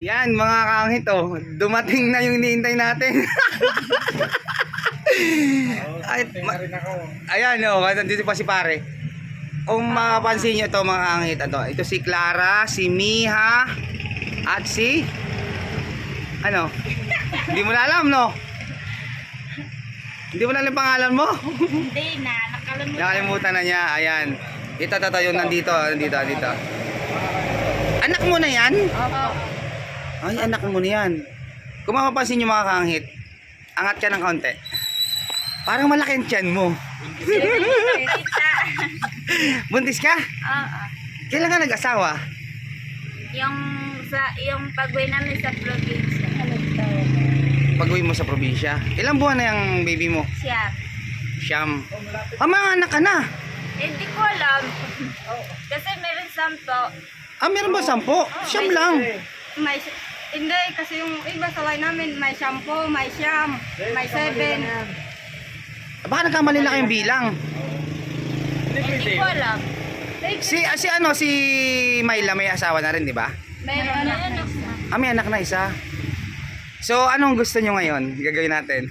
Yan, mga kangit, oh. Dumating na yung iniintay natin. Ay, ma- ayan, oh. Nandito pa si pare. Kung mapapansin nyo to mga kangit, ito, ito si Clara, si Miha, at si... Ano? Hindi mo na alam, no? Hindi mo na alam pangalan mo? Hindi na, nakalimutan. Nakalimutan na niya, ayan. Ito, ito, ito, yung nandito, nandito, nandito. Anak mo na yan? Oo. Ay, anak mo na yan. Kung mapapansin nyo mga kahangit, angat ka ng kaunti. Parang malaki ang tiyan mo. Buntis ka? Oo. Kailan ka nag-asawa? Yung sa yung pag-uwi namin sa probinsya. Pag-uwi mo sa probinsya. Ilang buwan na yung baby mo? Siya. Siyam. Ah, mga anak ka na. Hindi ko alam. Kasi meron sampo. Ah, meron ba sampo? Siyam lang. May hindi kasi yung iba sa line namin may shampoo, may siyam, may seven. Baka nagkamali lang kayong bilang. Hindi ko alam. Si, ah, si ano, si Myla may asawa na rin, di ba? Meron na. ano? Ah, may anak na isa. So, anong gusto nyo ngayon? Gagawin natin.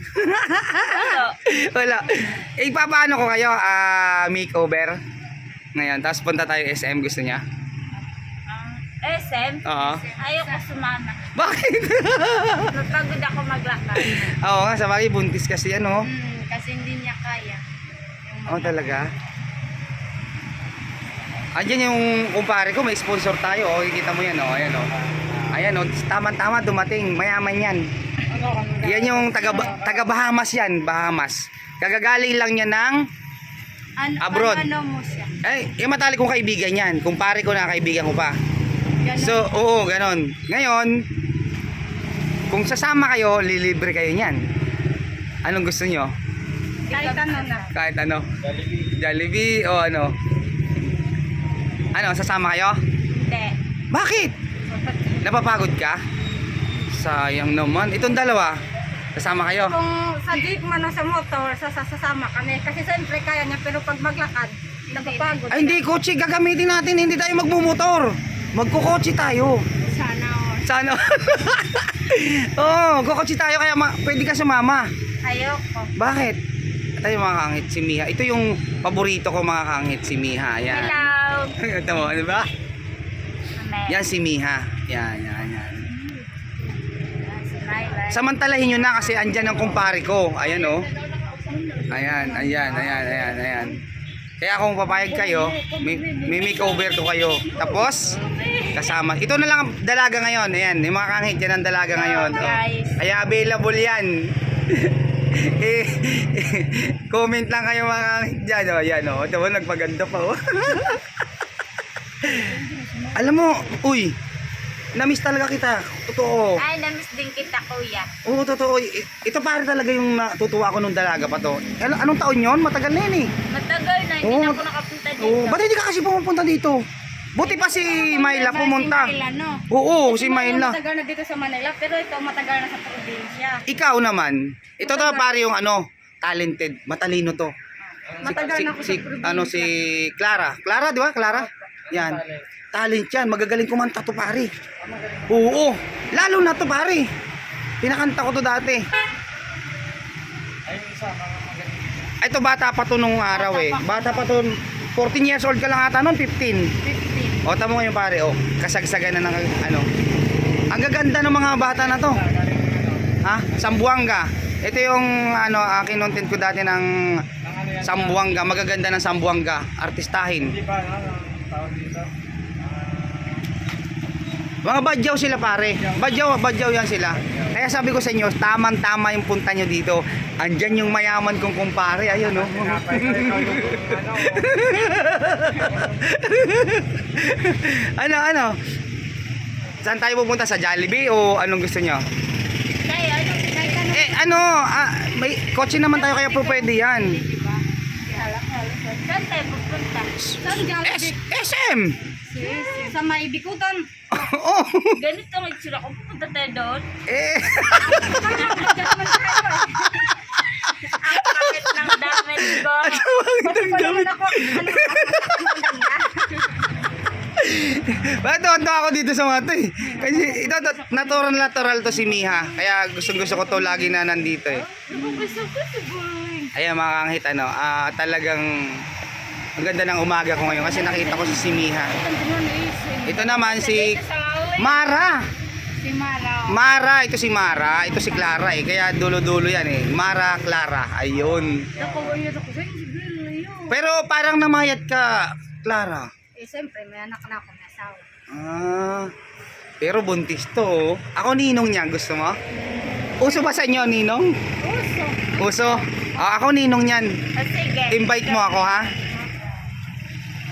Wala. Eh, papaano ko kayo? Ah, makeover. Ngayon, tapos punta tayo SM. Gusto niya? SM? Oo. Ayoko sumama. Bakit? Napagod ako maglakad. Oo nga, sa bagay, buntis kasi ano. Hmm, kasi hindi niya kaya. Oo talaga. Andiyan yung kumpare ko, may sponsor tayo. O, kikita mo yan, o. Ayan, o. Ayan, o. Tama-tama, dumating. Mayaman yan. Yan yung taga, taga Bahamas yan, Bahamas. Kagagaling lang niya ng Ano, Abroad. Ano mo siya? Ay, yung matali kong kaibigan yan. Kumpare ko na kaibigan ko pa. Ganun. So, oo, ganon. Ngayon, kung sasama kayo, lilibre kayo niyan. Anong gusto nyo? Kahit ano na. Kahit ano? Jollibee. Jollibee o ano? Ano, sasama kayo? Hindi. Bakit? Napapagod ka? Sayang naman. Itong dalawa, sasama kayo. Kung sa jeep man o sa motor, sasa- sasama kami. Kasi siyempre kaya niya, pero pag maglakad, napapagod. Ay, hindi, kotse gagamitin natin. Hindi tayo magmumotor. Magkukotse tayo. Sana all. Sana. Oo, oh, kukotse tayo kaya ma- pwede ka sumama. Ayoko. Bakit? Ito yung mga kangit si Miha. Ito yung paborito ko mga kangit si Miha. Yan. Hello. Ito mo, di ba? Amen. Yan si Miha. Yan, yan, yan. Si Myla. Samantalahin nyo na kasi andyan ang kumpare ko. Ayan oh. Ayan, ayan, ayan, ayan, ayan. Kaya kung papayag kayo, may, may makeover ko kayo. Tapos, kasama. Ito na lang ang dalaga ngayon. Ayan, yung mga kangit yan ang dalaga ngayon. Oh. Guys. Kaya available yan. eh, comment lang kayo mga kangit dyan. Oh, ayan oh. Ito mo, nagpaganda pa oh. Alam mo, uy, namiss talaga kita. Totoo. Ay, namiss din kita, kuya. Oo, totoo. Ito pare talaga yung natutuwa ako nung dalaga pa to. Ano- Anong taon yon? Matagal na yun eh. Matagal na, hindi Oo. na ako nakapunta dito. Oo, ba't hindi ka kasi pumupunta dito? Buti pa si Myla pumunta. Si Myla, no? Oo, si Myla. Matagal na dito sa Manila, pero ito matagal na sa probinsya. Ikaw naman, ito to pare yung ano, talented, matalino to. Matagal na ako si, sa probinsya. ano si Clara. Clara, di ba? Clara? Yan. Talent yan. Magagaling kumanta to pare. Oo. Lalo na to pare. Pinakanta ko to dati. Ito bata pa to nung araw eh. Bata pa to. 14 years old ka lang ata noon, 15. 15. O, tamo ngayon pare, o. Kasagsagan na ng ano. Ang gaganda ng mga bata na to. Ha? Sambuanga. Ito yung ano, uh, kinontent ko dati ng Sambuanga. Magaganda ng Sambuanga. Artistahin. Mga badyaw sila pare. Badyaw, badyaw yan sila. Kaya sabi ko sa inyo, tamang-tama yung punta nyo dito. Andyan yung mayaman kong kumpare. Ayun, no? ano, ano? Saan tayo pupunta? Sa Jollibee o anong gusto nyo? Kaya, ano. Eh, ano? Ah, may kotse naman tayo kaya po pwede yan. Saan tayo pupunta? Saan Jollibee? SM! Sa may bikutan. Ganito ang itsura ko. Pupunta tayo doon. eh. Ang pakit ng damit ko. Ang damit. Ako, ano, Bakit tuwan ako dito sa mga to eh? Kasi ito, to- natural natural to si Miha. Kaya gusto gusto ko to lagi na nandito eh. Gusto ko siguro. Ayan mga kanghit ano, ah, talagang ang ganda ng umaga ko ngayon kasi nakita ko si si Miha. Ito naman si Mara. Si Mara. Mara, ito si Mara, ito si Clara eh. Kaya dulo-dulo yan eh. Mara, Clara. Ayun. Pero parang namayat ka, Clara. Eh, siyempre, may anak na ako, may asawa. Ah, pero buntis to. oh. Ako ninong niya, gusto mo? Uso ba sa inyo, ninong? Uso. Uso? Ah, ako ninong niyan. Ah, sige. Invite mo ako, ha?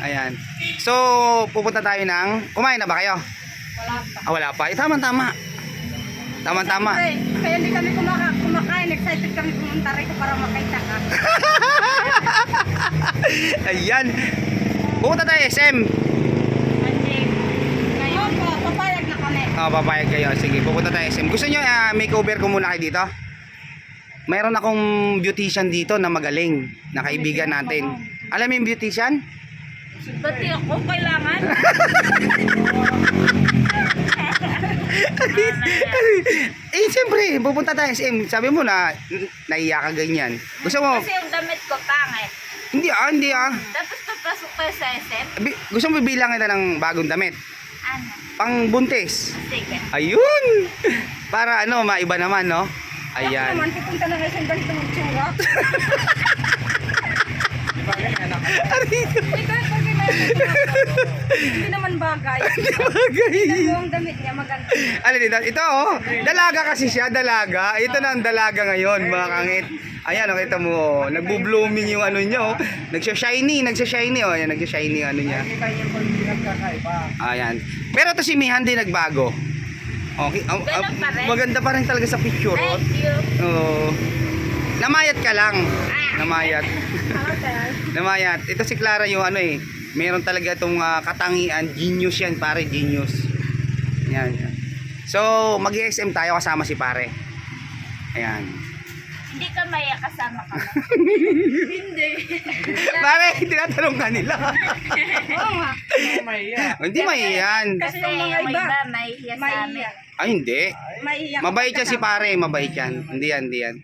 Ayan. So, pupunta tayo ng... Kumain na ba kayo? Wala pa. Ah, wala pa. Eh, tama-tama. Tama-tama. Kaya hindi kami kumaka kumakain. Excited kami pumunta rito para makita ka. Ayan. Pupunta tayo SM. Ngayon, Opo, papayag na kami. Ah, papayag kayo. Sige, pupunta tayo SM. Gusto nyo ah, makeover ko muna kayo dito? Mayroon akong beautician dito na magaling. Na kaibigan natin. Alam mo yung beautician? Pati ako kailangan. eh, siyempre, pupunta tayo SM. Sabi mo na, n- naiya ka ganyan. Gusto mo, Kasi yung damit ko pangit. hindi ah, hindi ah. Tapos papasok kayo sa SM. Bi- Gusto mo bibilang kita ng bagong damit? Ano? Pang buntis. Sige. Ayun! Para ano, maiba naman, no? Ako Ayan. naman, pupunta na kayo sa ganitong tsura. Hindi bagay na yun. Hindi naman bagay. Bagay. Tignan mo ang damit niya, maganda. Alin dito? Ito oh, dalaga kasi siya, dalaga. Ito na ang dalaga ngayon, mga kangit. Ayan, oh, kita mo, oh. nagbo-blooming yung ano niya, oh. Nagsha-shiny, nagsha-shiny, oh. Ayan, nagsha-shiny yung ano niya. Ayan. Pero to si Mihan di nagbago. Okay, Ganun pa rin. maganda pa rin talaga sa picture, oh. Thank you. Oo. Namayat ka lang. Ah. Namayat. Namayat. Ito si Clara yung ano eh. Meron talaga itong ah, katangian. Genius yan pare. Genius. Yan. yan. So, mag-SM tayo kasama si pare. Ayan. Hindi ka maya kasama ka na. pare, tinatanong ka nila. Oo nga. Hindi maiyan. Kasi Kasi yung mga iba, iba, may hiya sa amin. Ay, hindi. Mabait yan si pare. Mabait yan. Hindi yan, hindi yan.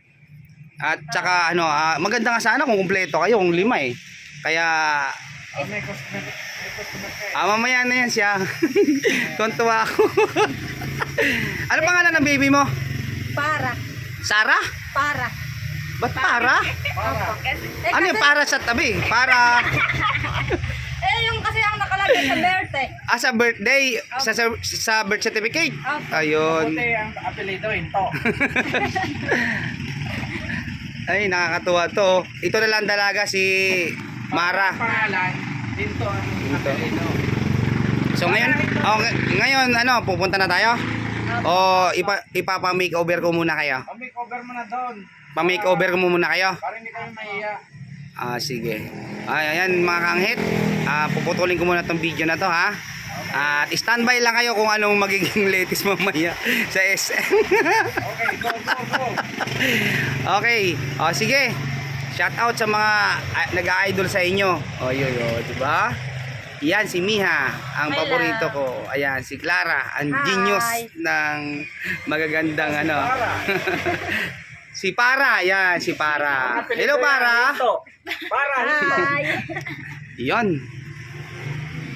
At saka ano, ah, maganda nga sana kung kumpleto kayo, kung lima eh. Kaya Ah, mamaya na yan siya. Tuntua ako. ano pangalan ng baby mo? Para. Sara? Para. Ba't para? Opo. Eh, Ano yung para sa tabi? Para Eh, yung kasi ang nakalagay sa birthday. ah, sa birthday, sa, sa, sa birth certificate. Opo. Ayun. ang apelido, Into. Ay, nakakatuwa to. Ito na lang dalaga si Mara. Pangalan, Into ang Into. apelido. So ngayon, oh, ng- ngayon ano, pupunta na tayo? O ipa, ipapa-makeover ko muna kayo? Pa-makeover mo na doon. Pa-makeover ko muna kayo? Para hindi kayo mahiya. Ah, sige. Ay, ayan mga kanghit. Ah, puputulin ko muna tong video na to ha. At standby lang kayo kung anong magiging latest mamaya sa SM. Okay, go, go, go. okay. O sige. Shout out sa mga ah, nag-idol sa inyo. O yun, yun, di ba? Yan si Miha, ang Hello. paborito ko. Ayan si Clara, ang Hi. genius ng magagandang ano. Para. si Para, yan si Para. Hello Para. Para. Hi. Yan.